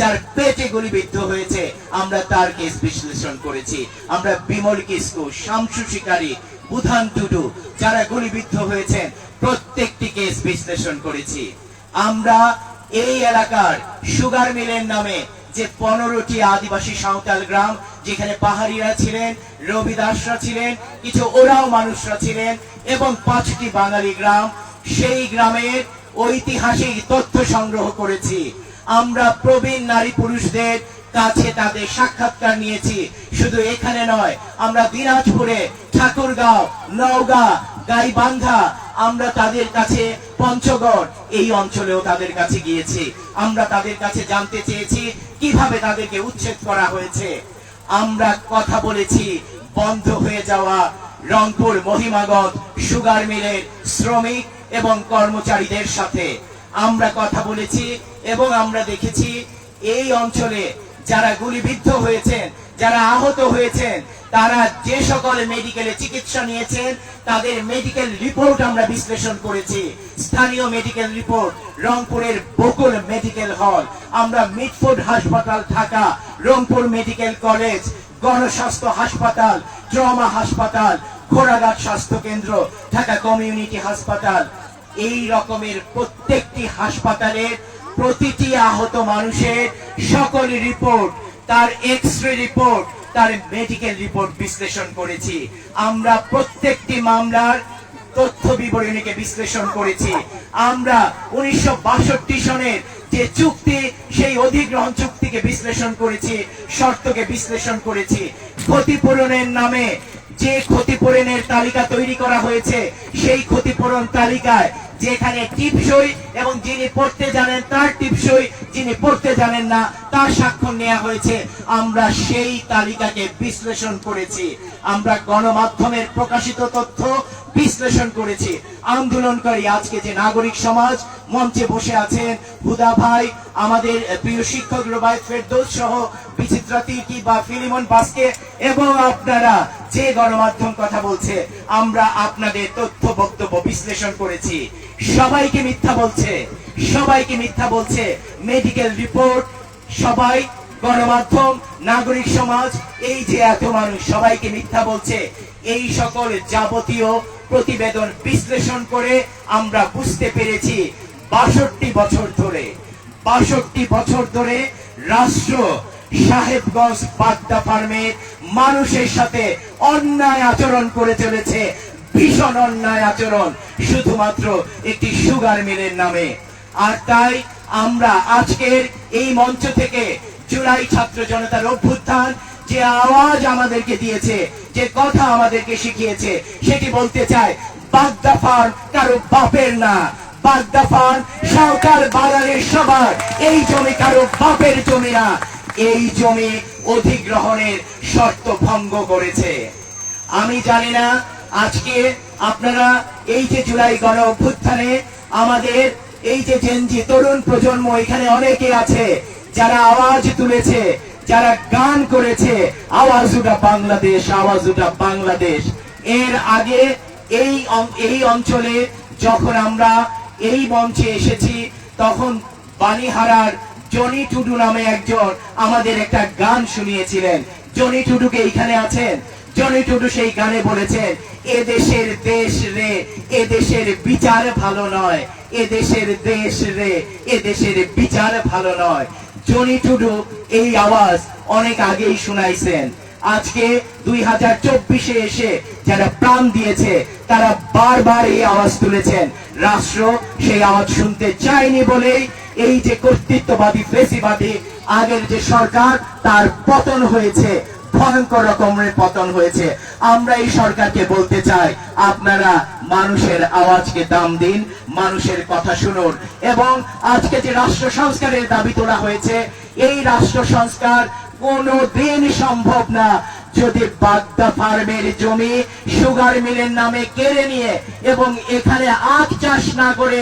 যার পেটে গুলিবিদ্ধ হয়েছে, আমরা তার কেস বিশ্লেষণ করেছি। আমরা বিমল কিসকু, শামসু শিকারী, বুধান টুডু, যারা গুলিবিদ্ধ হয়েছেন প্রত্যেকটি কেস বিশ্লেষণ করেছি। আমরা এই এলাকার সুগার মিলের নামে যে পনেরোটি আদিবাসী সাঁওতাল গ্রাম, যেখানে পাহাড়িরা ছিলেন, রবিদাসরা ছিলেন, কিছু ওরাও মানুষরা ছিলেন, এবং পাঁচটি বাঙালি গ্রাম, সেই গ্রামের ঐতিহাসিক তথ্য সংগ্রহ করেছি। আমরা প্রবীণ নারী পুরুষদের কাছে তাদের সাক্ষাৎকার নিয়েছি। শুধু এখানে নয়, আমরা দিনাজপুরে ঠাকুরগাঁও, নওগাঁ, গাইবান্ধা, আমরা তাদের কাছে পঞ্চগড়, এই অঞ্চলেও তাদের কাছে গিয়েছি। আমরা তাদের কাছে জানতে চেয়েছি কীভাবে তাদেরকে উচ্ছেদ করা হয়েছে। আমরা কথা বলেছি, বন্ধ হয়ে যাওয়া রংপুর মহিমাগঞ্জ সুগার মিলের শ্রমিক এবং কর্মচারীদের সাথে। আমরা কথা বলেছি এবং আমরা দেখেছি এই অঞ্চলে যারা গুলিবিদ্ধ হয়েছেন, যারা আহত হয়েছেন, তারা যে সকল মেডিকেলে চিকিৎসা নিয়েছেন, তাদের মেডিকেল রিপোর্ট আমরা বিশ্লেষণ করেছি। স্থানীয় মেডিকেল রিপোর্ট রংপুরের বকুল মেডিকেল হল আমরা মিটফোর্ড হাসপাতাল ঢাকা, রংপুর মেডিকেল কলেজ গণস্বাস্থ্য হাসপাতাল, ট্রমা হাসপাতাল, ঘোড়াঘাট স্বাস্থ্য কেন্দ্র, ঢাকা কমিউনিটি হাসপাতাল এই রকমের প্রত্যেকটি হাসপাতালের প্রতিটি আহত মানুষের সকল রিপোর্ট, তার এক্স রে রিপোর্ট, তার মেডিকেল রিপোর্ট বিশ্লেষণ করেছি। আমরা প্রত্যেকটি মামলার তথ্য বিবরণীকে বিশ্লেষণ করেছি। আমরা উনিশশো সনের যে চুক্তি, সেই অধিগ্রহণ চুক্তিকে বিশ্লেষণ করেছি, শর্তকে বিশ্লেষণ করেছি। ক্ষতিপূরণের নামে যে ক্ষতিপূরণের তালিকা তৈরি করা হয়েছে, সেই ক্ষতিপূরণ তালিকায় যেখানে টিপসই এবং যিনি পড়তে জানেন তার টিপসই, যিনি পড়তে জানেন না, তার স্বাক্ষর নেওয়া হয়েছে। আমরা সেই তালিকাকে বিশ্লেষণ করেছি। আমরা গণমাধ্যমের প্রকাশিত তথ্য বিশ্লেষণ করেছি। আন্দোলনকারী আজকে যে নাগরিক সমাজ মঞ্চে বসে আছেন, হুদা ভাই, আমাদের প্রিয় শিক্ষক রুবাই ফেরদৌস সহ বিচিত্রা তির্কি বা ফিলিমন বাসকে এবং আপনারা যে গণমাধ্যম কথা বলছে, আমরা আপনাদের তথ্য বক্তব্য বিশ্লেষণ করেছি। সবাইকে মিথ্যা বলছে, সবাইকে মিথ্যা বলছে। মেডিকেল রিপোর্ট সবাই, গণমাধ্যম, নাগরিক সমাজ, এই যে এত মানুষ সবাইকে মিথ্যা বলছে, এই সকল যাবতীয় প্রতিবেদন বিশ্লেষণ করে আমরা বুঝতে পেরেছি বাষট্টি বছর ধরে। বাষট্টি বছর ধরে রাষ্ট্র সাহেবগঞ্জ বাগদা ফার্মের মানুষের সাথে অন্যায় আচরণ করে চলেছে ভীষণ অন্যায় আচরণ শুধুমাত্র একটি সুগার মিলের নামে। আর তাই আমরা আজকের এই মঞ্চ থেকে জুলাই ছাত্র জনতার অভ্যুত্থান যে আওয়াজ আমাদেরকে দিয়েছে, যে কথা আমাদেরকে শিখিয়েছে, সেটি বলতে চাই বাগদা ফার্ম কারও বাপের না। বাগদা ফার্ম সরকার বাগানের সবার। এই জমি কারও বাপের জমি না। এই জমি অধিগ্রহণের শর্ত ভঙ্গ করেছে। আমি জানি না আজকে আপনারা এই যে জুলাই গণ অভ্যুত্থানে আমাদের এই যে জেনজি তরুণ প্রজন্ম এখানে অনেকে আছে, যারা আওয়াজ তুলেছে, যারা গান করেছে, আওয়াজ উঠা বাংলাদেশ, আওয়াজ উঠা বাংলাদেশ। এর আগে এই এই অঞ্চলে যখন আমরা এই মঞ্চে এসেছি, তখন বাণীহারার জনি টুডু নামে একজন আমাদের একটা গান শুনিয়েছিলেন। জনি টুডুকে এইখানে আছেন? জনি টুডু সেই গানে বলেছেন এ দেশের দেশ রে এ দেশের বিচার ভালো নয় এ দেশের দেশ রে এ দেশের বিচার ভালো নয়। জনি টুডু এই আওয়াজ অনেক আগেই শুনাইছেন। আজকে দুই হাজার চব্বিশে এসে যারা প্রাণ দিয়েছে, তারা বারবার এই আওয়াজ তুলেছেন। রাষ্ট্র সেই আওয়াজ শুনতে চায়নি বলেই এই যে কর্তৃত্ববাদী, ফেসিবাদী, আগের যে সরকার, তার পতন হয়েছে। ভয়ঙ্কর রকমের পতন হয়েছে। আমরা এই সরকারকে বলতে চাই, আপনারা মানুষের আওয়াজকে দাম দিন, মানুষের কথা শুনুন। এবং আজকে যে রাষ্ট্র সংস্কারের দাবি তোলা হয়েছে, এই রাষ্ট্র সংস্কার কোনো দিন সম্ভব না। যদি বাগদা ফার্মের জমি সুগার মিলের নামে কেড়ে নিয়ে এবং এখানে আখ চাষ না করে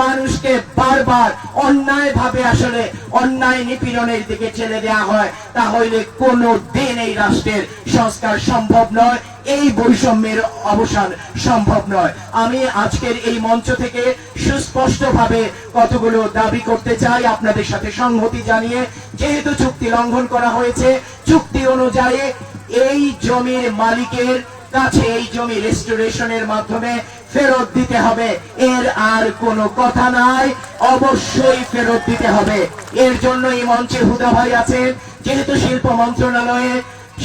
মানুষকে বারবার অন্যায় ভাবে আসলে অন্যায় নিপীড়নের দিকে ঠেলে দেওয়া হয়, তাহলে কোনো দিন এই রাষ্ট্রের সংস্কার সম্ভব নয়, এই বৈষম্যের অবসান সম্ভব নয়। আমি আজকের এই মঞ্চ থেকে সুস্পষ্টভাবে কতগুলো দাবি করতে চাই আপনাদের সাথে সংহতি জানিয়ে, যেহেতু চুক্তি লঙ্ঘন করা হয়েছে, চুক্তি অনুযায়ী এই জমির মালিকের কাছে এই জমি রেস্টোরেশনের মাধ্যমে ফেরত দিতে হবে। এর আর কোনো কথা নাই। অবশ্যই ফেরত দিতে হবে। এর জন্য এই মঞ্চে হুদা ভাই আছেন। যেহেতু শিল্প মন্ত্রণালয়ে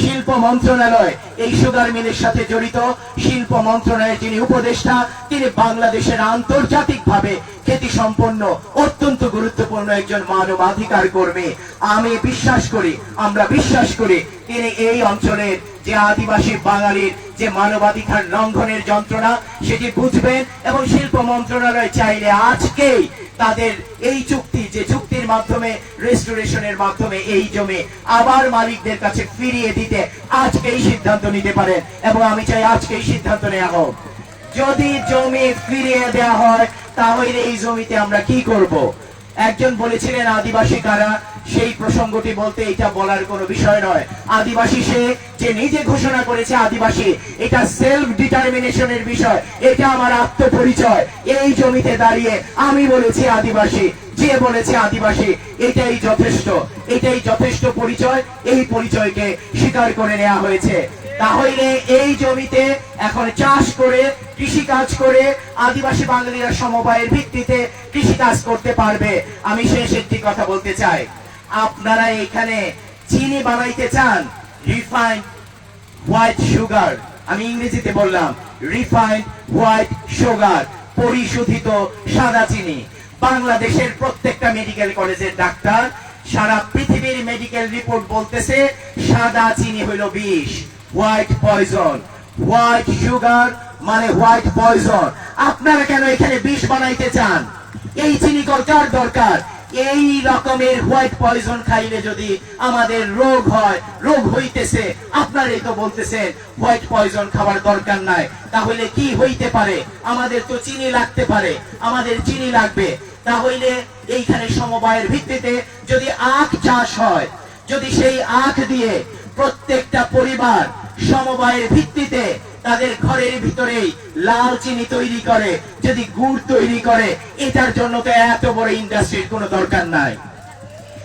শিল্প মন্ত্রণালয় এই সুগার মিলের সাথে জড়িত। শিল্প মন্ত্রণালয়ের যিনি উপদেষ্টা, তিনি বাংলাদেশের আন্তর্জাতিক ভাবে খ্যাতি সম্পন্ন অত্যন্ত গুরুত্বপূর্ণ একজন মানবাধিকার কর্মী। আমি বিশ্বাস করি, আমরা বিশ্বাস করি, তিনি এই অঞ্চলের যে আদিবাসী বাঙালির যে মানবাধিকার লঙ্ঘনের যন্ত্রণা, সেটি বুঝবেন এবং শিল্প মন্ত্রণালয় চাইলে আজকেই তাদের এই চুক্তি, যে চুক্তির মাধ্যমে রেস্টোরেশনের মাধ্যমে এই জমি আবার মালিকদের কাছে ফিরিয়ে দিতে আজকেই সিদ্ধান্ত নিতে পারে এবং আমি চাই আজকেই সিদ্ধান্ত নেওয়া হোক। যদি জমি ফিরিয়ে দেওয়া হয়, তাহলে এই জমিতে আমরা কি করব? একজন বলেছিলেন আদিবাসী কারা, সেই প্রসঙ্গটি বলতে এটা বলার কোনো বিষয় নয়। আদিবাসী সে যে নিজে ঘোষণা করেছে আদিবাসী, এটা সেলফ ডিটারমিনেশনের বিষয়, এটা আমার আত্মপরিচয়। এই জমিতে দাঁড়িয়ে আমি বলেছি আদিবাসী, যে বলেছে আদিবাসী, এটাই যথেষ্ট। এটাই যথেষ্ট পরিচয়, এই পরিচয়কে স্বীকার করে নেওয়া হয়েছে। তাহলে এই জমিতে এখন চাষ করে কৃষি কাজ করে আদিবাসী বাঙালিরা সমবায়ের ভিত্তিতে কৃষি কাজ করতে পারবে। আমি শেষ একটি কথা বলতে চাই। আপনারা এখানে চিনি বানাইতে চান রিফাইন্ড হোয়াইট সুগার আমি ইংরেজিতে বললাম রিফাইন্ড হোয়াইট সুগার পরিশোধিত সাদা চিনি। বাংলাদেশের প্রত্যেকটা মেডিকেল কলেজের ডাক্তার সারা পৃথিবীর মেডিকেল রিপোর্ট বলতেছে, সাদা চিনি হইল বিষ হোয়াইট পয়জন হোয়াইট সুগার মানে হোয়াইট পয়জন। আপনারা কেন এখানে বিষ বানাইতে চান? এই চিনি কার দরকার? এই রকমের হোয়াইট পয়জন খাইলে যদি আমাদের রোগ হয়, রোগ হইতেছে, আপনারাই তো বলতেছেন, হোয়াইট পয়জন খাবার দরকার নাই। তাহলে কি হইতে পারে? আমাদের তো চিনি লাগতে পারে, আমাদের চিনি লাগবে। তাহলে এইখানে সমবায়ের ভিত্তিতে যদি আখ চাষ হয়, যদি সেই আখ দিয়ে প্রত্যেকটা পরিবার সমবায়ের ভিত্তিতে তাদের ঘরের ভিতরেই লাল চিনি তৈরি করে, যদি গুড় তৈরি করে, এটার জন্য তো এত বড় ইন্ডাস্ট্রির কোনো দরকার নাই।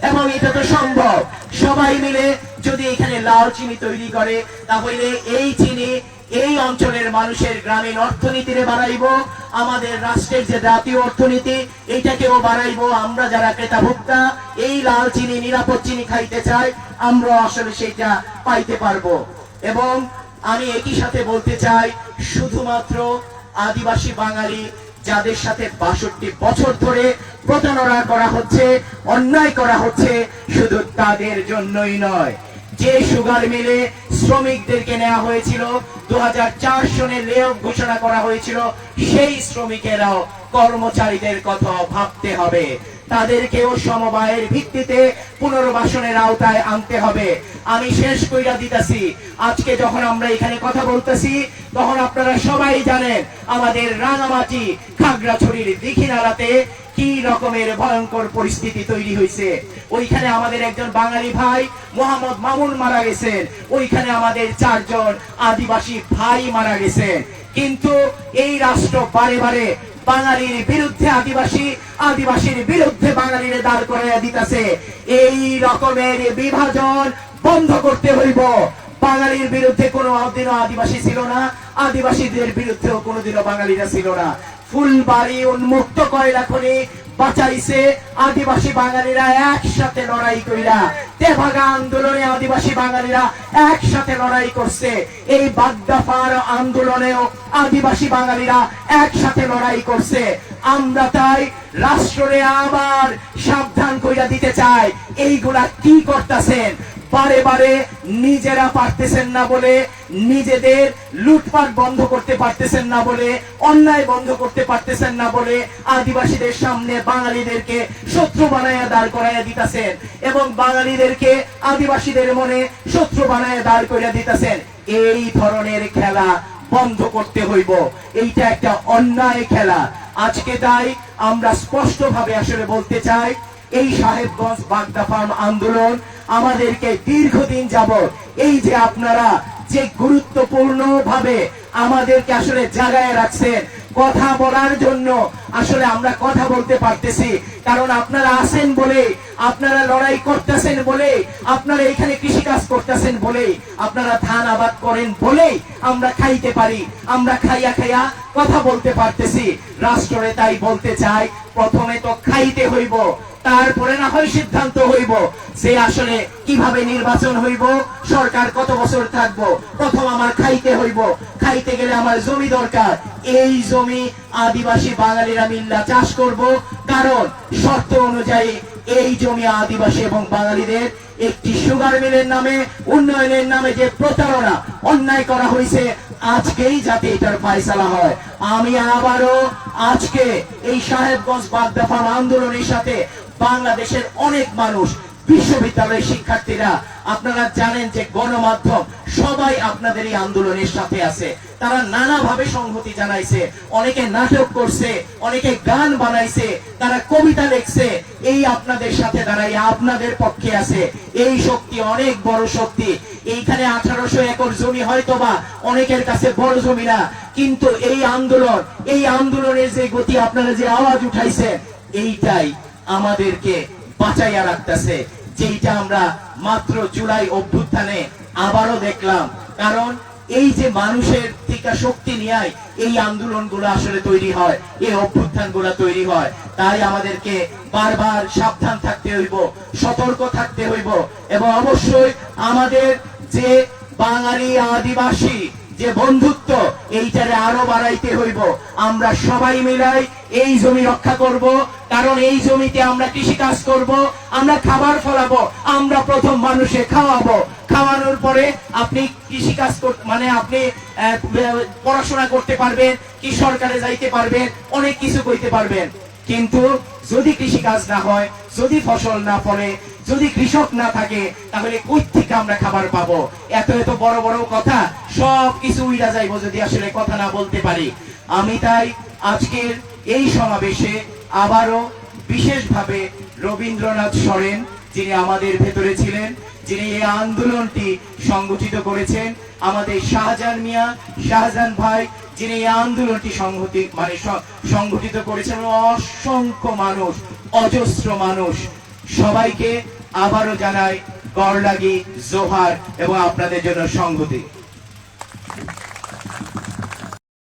এবং এটা তো সম্ভব। সবাই মিলে যদি এখানে লাল চিনি তৈরি করে, তাহলে এই চিনি এই অঞ্চলের মানুষের গ্রামীণ অর্থনীতিরে বাড়াইবো, আমাদের রাষ্ট্রের যে জাতীয় অর্থনীতি এইটাকেও বাড়াইবো। আমরা যারা ক্রেতা ভোক্তা এই লাল চিনি, নিরাপদ চিনি খাইতে চাই আমরা আসলে সেটা পাইতে পারব। এবং আমি একই সাথে বলতে চাই, শুধুমাত্র আদিবাসী বাঙালি যাদের সাথে বাষট্টি বছর ধরে প্রতারণা করা হচ্ছে, অন্যায় করা হচ্ছে, শুধু তাদের জন্যই নয়। যে সুগার মিলে শ্রমিকদেরকে নেওয়া হয়েছিল দু হাজার চার সনে লেঅফ ঘোষণা করা হয়েছিল, সেই শ্রমিকেরাও কর্মচারীদের কথা ভাবতে হবে। তাদেরকেও সমবায়ের ভিত্তিতে পুনর্বাসনের আওতায় আনতে হবে। আমি শেষ কইরা দিতেছি, আজকে যখন আমরা এখানে কথা বলতেছি, তখন আপনারা সবাই জানেন, আমাদের রাঙামাটি খাগড়াছড়ির দিঘিনালাতে কি রকমের ভয়ঙ্কর পরিস্থিতি তৈরি হয়েছে ওইখানে আমাদের একজন বাঙালি ভাই মোহাম্মদ মামুন মারা গেছেন। ওইখানে আমাদের চারজন আদিবাসী ভাই মারা গেছেন। কিন্তু এই রাষ্ট্র বারে বারে বাঙালির বিরুদ্ধে আদিবাসী, আদিবাসীর বিরুদ্ধে বাঙালির দাঁড় করাইয়া দিতেছে। এই রকমের বিভাজন বন্ধ করতে হইব। বাঙালির বিরুদ্ধে কোনো দিনও আদিবাসী ছিল না, আদিবাসীদের বিরুদ্ধেও কোনোদিনও বাঙালিরা ছিল না। ফুলবাড়ি উন্মুক্ত কয়লা খনি বাঁচাইছে আদিবাসী বাঙালিরা একসাথে লড়াই করিরা তেভাগা আন্দোলনে আদিবাসী বাঙালিরা একসাথে লড়াই করছে। এই বাগদাফার আন্দোলনেও আদিবাসী বাঙালিরা একসাথে লড়াই করছে। আমরা তাই রাষ্ট্রে আবার সাবধান কইরা দিতে চাই। এইগুলা কি করতেছেন? বারে বারে নিজেরা পারতেছেন না বলে, নিজেদের লুটপাট বন্ধ করতে পারতেছেন না বলে, অন্যায় বন্ধ করতে পারতেছেন না বলে আদিবাসীদের সামনে বাঙালিদেরকে শত্রু বানায়া দাঁড় করাইয়া দিতেছেন এবং বাঙালিদেরকে আদিবাসীদের মনে শত্রু বানায়া দাঁড় করিয়া দিতেছেন। এই ধরনের খেলা বন্ধ করতে হইব। এইটা একটা অন্যায় খেলা। আজকে তাই আমরা স্পষ্টভাবে আসলে বলতে চাই, এই সাহেবগঞ্জ বাগদা ফার্ম আন্দোলন আমাদেরকে দীর্ঘদিন যাবত এই যে আপনারা যে গুরুত্বপূর্ণ ভাবে আমাদেরকে আসলে জাগায় রাখছেন, কথা বলার জন্য আসলে আমরা কথা বলতে পারতেছি। কারণ আপনারা আছেন বলে আপনারা লড়াই করতেছেন বলে আপনারা এখানে কৃষি কাজ করতেছেন বলে আপনারা ধান আবাদ করেন বলেই আমরা খাইতে পারি, আমরা খাইয়া খাইয়া কথা বলতে পারতেছি। রাষ্ট্রে তাই বলতে চাই প্রথমে তো খাইতে হইব তারপরে না হয় সিদ্ধান্ত হইব যে আসলে কীভাবে নির্বাচন হইব, সরকার কত বছর থাকব, প্রথম আমার খাইতে হইব, খাইতে গেলে আমার জমি দরকার। এই জমি আদিবাসী বাঙালিরা মিল্লা চাষ করব, কারণ শর্ত অনুযায়ী এই জমি আদিবাসী এবং বাঙালিদের একটি সুগার মিলের নামে, উন্নয়নের নামে যে প্রতারণা অন্যায় করা হয়েছে আজকেই যাতে এটার ফায়সালা হয়। আমি আবারও আজকে এই সাহেবগঞ্জ বাগদাফার আন্দোলনের সাথে বাংলাদেশের অনেক মানুষ, বিশ্ববিদ্যালয়ের শিক্ষার্থীরা, আপনারা জানেন যে গণমাধ্যম সবাই আপনাদের এই আন্দোলনের সাথে আছে। তারা নানাভাবে সংহতি জানাইছে, অনেকে নাটক করছে, অনেকে গান বানাইছে, তারা কবিতা লিখছে, এই আপনাদের সাথে দাঁড়াই, আপনাদের পক্ষে আছে। এই শক্তি অনেক বড় শক্তি। এইখানে আঠারোশো একর জমি হয়তো বা অনেকের কাছে বড় জমি না, কিন্তু এই আন্দোলন, এই আন্দোলনের যে গতি, আপনারা যে আওয়াজ উঠাইছে এইটাই। আমাদেরকে বাঁচাইয়া রাখতেছে। যেইটা আমরা মাত্র জুলাই অভ্যুত্থানে আবারও দেখলাম। কারণ এই যে মানুষের থেকে শক্তি নিয়ে এই আন্দোলনগুলো আসলে তৈরি হয়, এই অভ্যুত্থান তৈরি হয়। তাই আমাদেরকে বারবার সাবধান থাকতে হইব, সতর্ক থাকতে হইব এবং অবশ্যই আমাদের যে বাঙালি আদিবাসী যে বন্ধুত্ব এইটারে আরও বাড়াইতে হইব। আমরা সবাই মিলাই এই জমি রক্ষা করব, কারণ এই জমিতে আমরা কৃষি কাজ করব, আমরা খাবার ফলাবো, আমরা প্রথম মানুষে খাওয়াবো। খাওয়ানোর পরে আপনি কৃষি কাজ মানে আপনি পড়াশোনা করতে পারবেন, কি সরকারে যাইতে পারবেন, অনেক কিছু করতে পারবেন। কিন্তু যদি কৃষি কাজ না হয়, যদি ফসল না পড়ে, যদি কৃষক না থাকে, তাহলে কই থেকে আমরা খাবার পাবো? এত এত বড় বড় কথা। সব কিছু উইরা যাইবো যদি আসলে কথা না বলতে পারি। আমি তাই আজকের এই সমাবেশে আবারও বিশেষভাবে রবীন্দ্রনাথ সরেন, যিনি আমাদের ভেতরে ছিলেন, যিনি এই আন্দোলনটি সংগঠিত করেছেন, আমাদের শাহজাহান মিয়া, শাহজাহান ভাই, যিনি এই আন্দোলনটি সংহতি মানে সংগঠিত করেছেন অসংখ্য মানুষ, অজস্র মানুষ। সবাইকে আবারও জানাই গড় লাগি জোহার, এবং আপনাদের জন্য সংহতি।